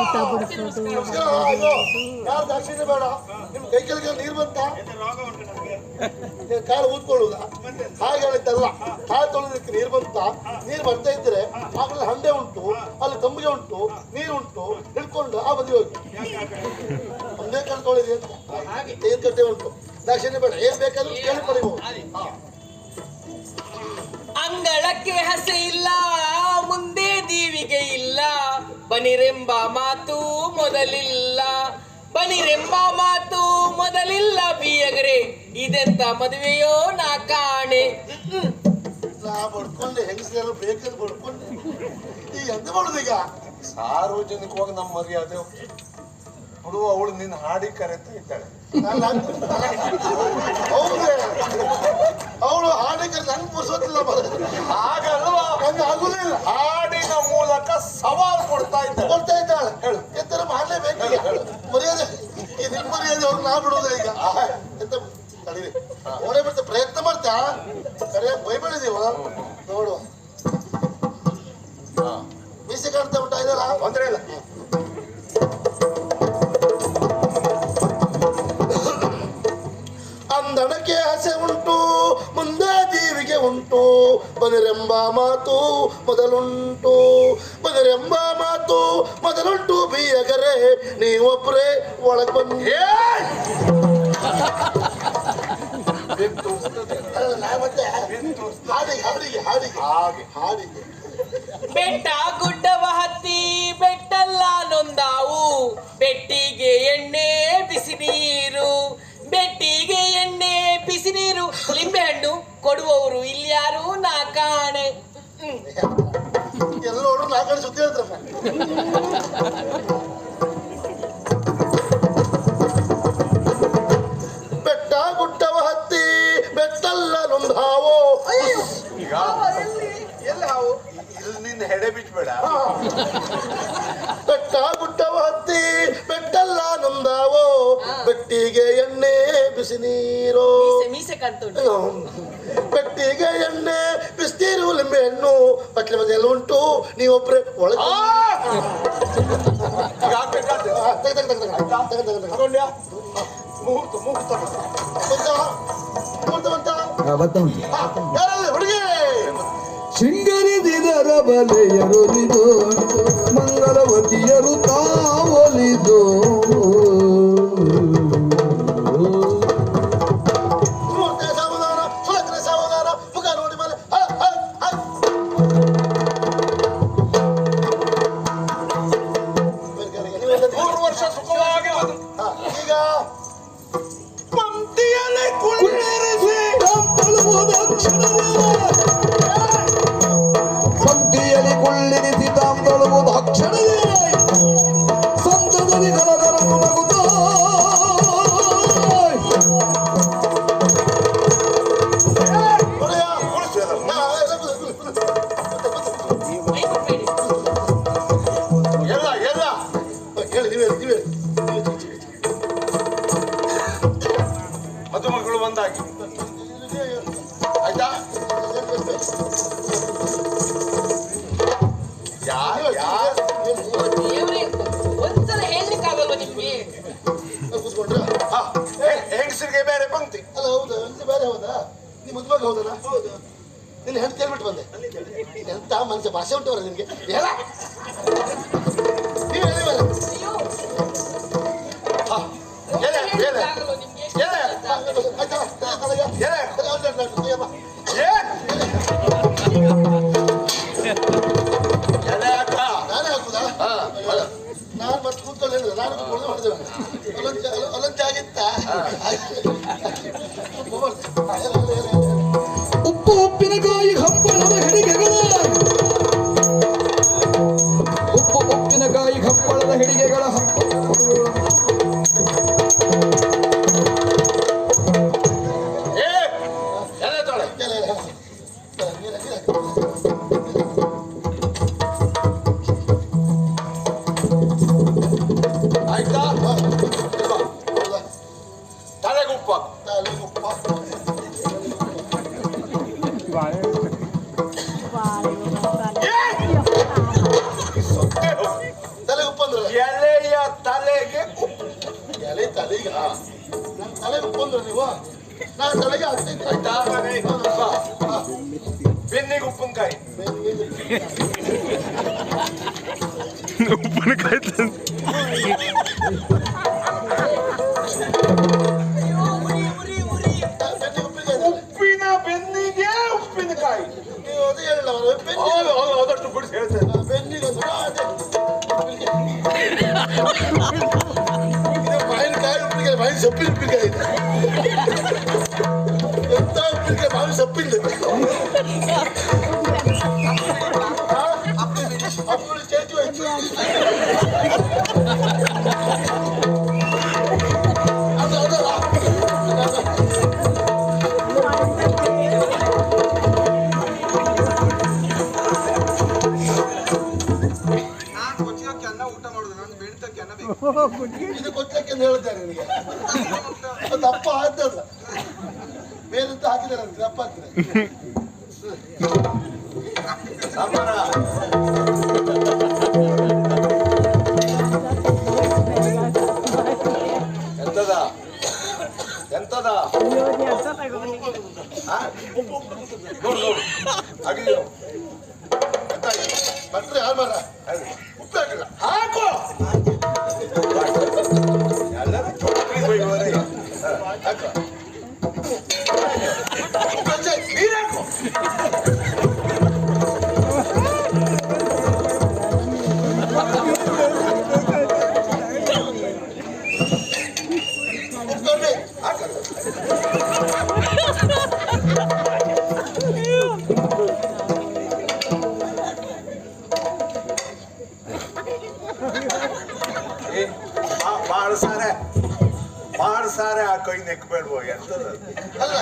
ಊಟ ಬಡಿಸೋದು ಬೇಡ. ನಿಮ್ ಕೈ ಕೆಳಗೆ ನೀರು ಬಂತ? ಕಾಳು ಊದ್ಕೊಳ್ಳುವುದ ಹಾಗೆ ಹೇಳಿದ್ದಲ್ಲ ಕಾಳು ತೊಳೆದಕ್ಕೆ ನೀರು ಬಂತ? ನೀರು ಬರ್ತಾ ಇದ್ರೆ ಆಗಲೇ ಹಂಡೆ ಉಂಟು ಅಲ್ಲಿ ತಂಬಿಗೆ ಉಂಟು ನೀರು ಉಂಟು ಹಿಡ್ಕೊಂಡು ಆ ಬದಿ ಹೋಗಿ. ಒಂದೇ ಕಾಳು ತೊಳೆದಿ ಅಂತ. ಏನ್ ಕಟ್ಟೆ ಉಂಟು? ದಾಕ್ಷಿಣ್ಯ ಬೇಡ. ಏನ್ ಬೇಕಾದ್ರೂ ಕೇಳಿ ಪಡಿಬಹುದು ಅಂಗಳಕ್ಕೆ ಹಸಿ ಇಲ್ಲ. ಬನಿರೆಂಬ ಮಾತು ಮೊದಲಿಲ್ಲ. ಬನಿರೆಂಬ ಮಾತು ಮೊದಲಿಲ್ಲ ಬಿಯಗರೆ. ಇದೆಂತ ಮದುವೆಯೋ ನಾ ಕಾಣೆ. ನಾ ಈಗ ಎಂತ ಸಾರ್ವಜನಿಕವಾಗಿ ನಮ್ಮ ಮರ್ಯಾದೆ ಹುಡುಗ ಅವಳು ನಿನ್ನ ಹಾಡಿ ಕರೆತ ಇದ್ದಾಳೆ. ಅವಳು ಹಾಡಿಗೆ ನಂಗೆ ಪುರ್ಸೋತಿಲ್ಲ ಆಗಲ್ವಾ ನಂಗೆ ಆಗುದಿಲ್ಲ ಹಾಡಿನ ಮೂಲಕ ಸವಾಲು ಕೊಡ್ತಾ ಇದ್ದ ಕೊಡ್ತಾ ಇದ್ದಾಳೆ ಹೇಳು ಎತ್ತರ ಮಾಡಲೇಬೇಕು ಹೇಳು ಮರ್ಯಾದೆ ನಿಮ್ ಮರ್ಯಾದೆ ಅವ್ರು ನಾ ಬಿಡೋದ ಈಗ ಎಂತ ಓಡೇ ಬಿಡ್ತಾ ಪ್ರಯತ್ನ ಮಾಡ್ತಾ ಸರಿಯಾಗಿ ಬೈಬೇಡಿದೀವ ನೋಡು ಉಂಟು ಬದರೆಂಬ ಮಾತು ಮೊದಲುಂಟು. ಬದರೆಂಬ ಮಾತು ಮೊದಲುಂಟು ಬಿಯಗರೆ ನೀವೊಬ್ಬರೇ ಒಳಗೆ ಬಂದೆ. ಹಾಡಿಗೆ ಹಾಡಿಗೆ ಹಾಡಿಗೆ ಹಾಗೆ ಹಾಡಿಗೆ ಬೆಟ್ಟ ಗುಡ್ಡವ ಹತ್ತಿ ಬೆಟ್ಟಲ್ಲ ನೊಂದಾವು. ಬೆಟ್ಟಿಗೆ ಎಣ್ಣೆ ಬಿಸಿ ನೀರು. ಬೆಟ್ಟಿಗೆ ಎಣ್ಣೆ ಬಿಸಿ ನೀರು. ಲಿಂಬೆ ಕೊಡುವವರು ಇಲ್ಯಾರು ನಾ ಕಾಣೆ. ಎಲ್ಲೋರು ಎಲ್ಲರೂ ನಾಲ್ಕು ಸುದ್ದಿ ಹೇಳ್ತಾರಪ್ಪ ಬೆಟ್ಟ ಗುಡ್ಡವ ಹತ್ತಿ ಬೆಟ್ಟಲ್ಲ ನೊಂದಾವೋ ಈಗ? ಎಲ್ಲಿ? ಹಾವು? ಇಲ್ಲಿ ನಿನ್ನ ಹೆಡೆ ಬಿಟ್ಬೇಡ. ಬೆಟ್ಟ ಗುಡ್ಡವ ಹತ್ತಿ ಬೆಟ್ಟಲ್ಲ ನೊಂದಾವೋ ಬೆಟ್ಟಿಗೆ ಎಣ್ಣೆ ಬಿಸಿ ನೀರು. ಮೀಸೆ ಮೀಸೆ ಕಾಣ್ತುಂಟು ಬೆಟ್ಟಿಗೆ ಎಣ್ಣೆ ಬಿಸ್ತೀರು ಲಿಂಬೆ ಹಣ್ಣು ಬಟ್ಲೆ ಮನೆಯಲ್ಲಿ ಉಂಟು. ನೀವೊಬ್ರೆ ಒಳಗೆ ಹುಡುಗಿ! ಶೃಂಗರಿದಿದರ ಬಲೆಯರು ಮಂಗಳವತಿಯರು ತೆಗೆ, ಆಯ್ತಾ ಯಾರು ಯಾ ದೇವ್ರೇ, ಒಂದ್ಸಲ ಹೇಳ್ಲಿಕ್ಕಾಗಲ್ವಾ ಕೂತ್ಕೊಂಡ್ರ ಹಾ, ಹೆ- ಹೆಂಗಸರಿಗೆ ಬೇರೆ ಪಂಕ್ತಿ ಅಲ್ಲ ಹೌದಾ ಇಲ್ಲಿ ಬೇರೆ ಹೌದಾ ನಿಮ್ಮ ಮದುವೆ ಹೌದಲ್ಲ ಹೌದು ಇಲ್ಲಿ ಹೆಂಡತಿ ಕೇಳ್ಬಿಟ್ಟು ಬಂದೆ ಎಂತ ಮನುಷ್ಯ ಭಾಷೆ ಉಂಟವ್ರ ನಿಮ್ಗೆ ಹೇಳ ಉಪ್ಪು ಉಪ್ಪಂದ್ರೆ ನೀವು? ನಾನು ತಲೆಗೆ ಹಾಕ್ತೀನಿ ಆಯ್ತಾ. ಬೆನ್ನಿಗೆ ಉಪ್ಪಿನಕಾಯಿ. ಉಪ್ಪಿನಕಾಯಿ. ಉಪ್ಪಿನ ಬೆನ್ನಿಗೆ ಉಪ್ಪಿನಕಾಯಿ. ನೀವು ಅದೇ ಹೇಳಿಲ್ಲ ಅದಷ್ಟು ಬಿಡಿಸಿ ಹೇಳ್ತೇನೆ. ಬೆನ್ನಿಗೆ ಒಂದು ಕಾಯಿ ಉಪ್ಪಿಗೆ ಮಾವಿನ ಸೊಪ್ಪಿನ ಉಪ್ಪಿನಕಾಯಿ. ಇದು ಕೊಚ್ಚಕ್ಕೆ ಅಂತ ಹೇಳಿದ್ದಾರೆ ನಿನಗೆ ಅದು ದಪ್ಪ ಆದ್ದಲ್ಲ ಬೇರೆ ಎಂತ ಹಾಕಿದ್ದಾರೆ ಅಂತ ದಪ್ಪ ಹಾಕಿದ್ದಾರೆ ಎಲ್ಲರೂ ಚೊಕ್ಕಿ ಸಾರೆ ಆ ಕೈ ನೆಕ್ಬೇಡ್ವೋ ಎಂತದ ಅಲ್ಲ.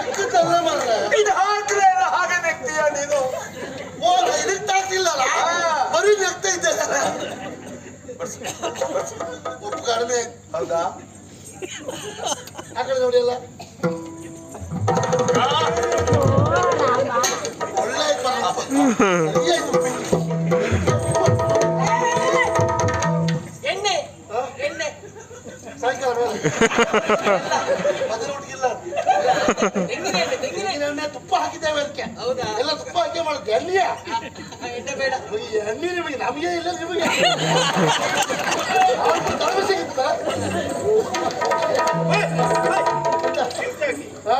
ಉಪ್ಪಿದ್ದಲ್ಲ ಮಾರ್ರೆ. ಇದು ಹಾಕ್ರೆ ಇಲ್ಲ ಹಾಗೆ ನೆಕ್ತೀಯ ನೀನು? ಓ ಇದಕ್ಕೆ ತಾಗ್ತಿಲ್ಲಲ್ಲ ಬರೀ ನೆಕ್ತಾ ಇದ್ದೆ. ಬರ್ಸು, ಬರ್ಸು. ಉಪ್ಪು ಕಡಿಮೆ. ಹೌದಾ? ಆ ಕಡೆ ನೋಡಿ ಅಲ್ಲ ಒಳ್ಳೆ ಆಯ್ತು ತುಪ್ಪ ಹಾಕಿದ್ದೇವೆ ಅದಕ್ಕೆ ಎಲ್ಲ ತುಪ್ಪ ಹಾಕಿ ಮಾಡುತ್ತೆ ಅಲ್ಲಿಯ ಎಣ್ಣೆ ನಿಮಗೆ ನಮಗೆ ಇಲ್ಲ ನಿಮಗೆ? ಹಾ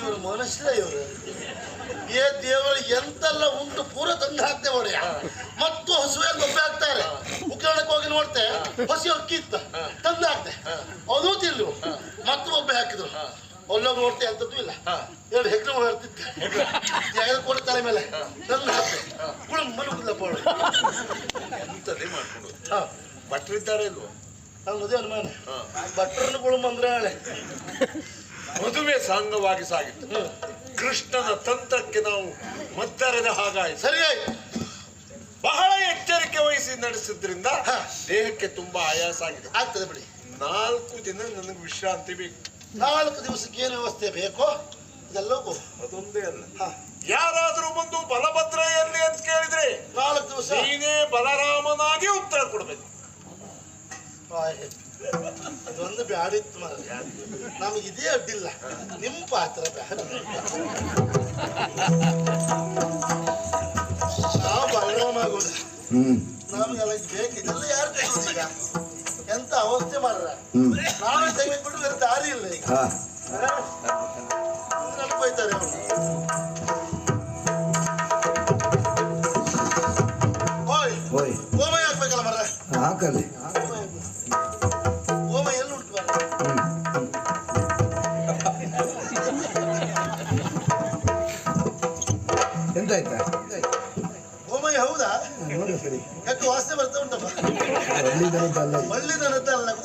ಇವರು ಮನುಷ್ಯರ ಇವರು. ಏ ದೇವರು ಎಂತೆಲ್ಲ ಉಂಟು ಪೂರ ತಂದು ಹಾಕ್ತೇವೆ ಒಡೆಯ ಮತ್ತು ಹಸುವೆ ಗೊಬ್ಬೆ ಹಾಕ್ತಾರೆ. ಉಗ್ರಾಣಕ್ಕೆ ಹೋಗಿ ನೋಡ್ತೆ ಹಸಿ ಅಕ್ಕಿ ಇತ್ತ ತಂದು ಹಾಕ್ತೆ. ಅದು ತಿನ್ನು ಮತ್ತು ಒಬ್ಬೆ ಹಾಕಿದ್ರು. ಅಲ್ಲೋಗಿ ನೋಡ್ತೆ ಅಂತದ್ದು ಇಲ್ಲ. ಎರಡು ಹೆಗ್ಲು ಜಾಗ ಕೊಡ ತಲೆ ಮೇಲೆ ತಂದು ಹಾಕ್ತೆ. ಕುಳ ಮಲಗುದಿಲ್ಲ ಪೋಳು ಎಂತದೇ ಮಾಡ್ಕೊಂಡು. ಭಟ್ರಿದ್ದಾರೆ ಇಲ್ವೋ? ಅನುಮಾನ ಅಂದ್ರೆ ಹಳೆ ಮದುವೆ ಸಾಂಗವಾಗಿ ಸಾಗಿತ್ತು. ಕೃಷ್ಣನ ತಂತ್ರಕ್ಕೆ ನಾವು ಮದ್ದರದ ಹಾಗಾಯ್ತು. ಸರಿ ಬಹಳ ಎಚ್ಚರಿಕೆ ವಹಿಸಿ ನಡೆಸಿದ್ರಿಂದ ದೇಹಕ್ಕೆ ತುಂಬಾ ಆಯಾಸ ಆಗಿದೆ. ಆಗ್ತದೆ ಬಿಡಿ. ನಾಲ್ಕು ದಿನ ನನಗೆ ವಿಶ್ರಾಂತಿ ಬೇಕು. ನಾಲ್ಕು ದಿವಸಕ್ಕೆ ಏನು ವ್ಯವಸ್ಥೆ ಬೇಕೋ? ಇದೆಲ್ಲವೂ ಅದೊಂದೇ ಅಲ್ಲ. ಯಾರಾದರೂ ಯಾರಾದ್ರೂ ಬಂದು ಬಲಭದ್ರ ಎಲ್ಲಿ ಅಂತ ಕೇಳಿದ್ರೆ ನಾಲ್ಕು ದಿವಸ. ನೀನೇ ಬಲರಾಮನಾಗಿ ಉತ್ತರ ಕೊಡ್ಬೇಕು. ಇದೊಂದು ಬ್ಯಾಡಿತ್ತು ಮಾರ ನಮಗೆ ಇದೇ ಅಡ್ಡಿಲ್ಲ. ನಿಮ್ಮ ಪಾತ್ರ ಬ್ಯಾಡ. ನಾವು ಬಲರಾಮ ಆಗೋದ. ನಮಗೆಲ್ಲ ಇದು ಬೇಕು. ಯಾರು ತೆಗೆದು ಈಗ? ಎಂತ ಅವಸ್ಥೆ ಮಾಡ್ರ ನಾನು ತೆಗೆದ್ಬಿಟ್ಟು ಬೇರೆ ದಾರಿ ಇಲ್ಲ ಈಗ. வருஷம் வருஷம் உண்டு பள்ளி தனத்தை அல்ல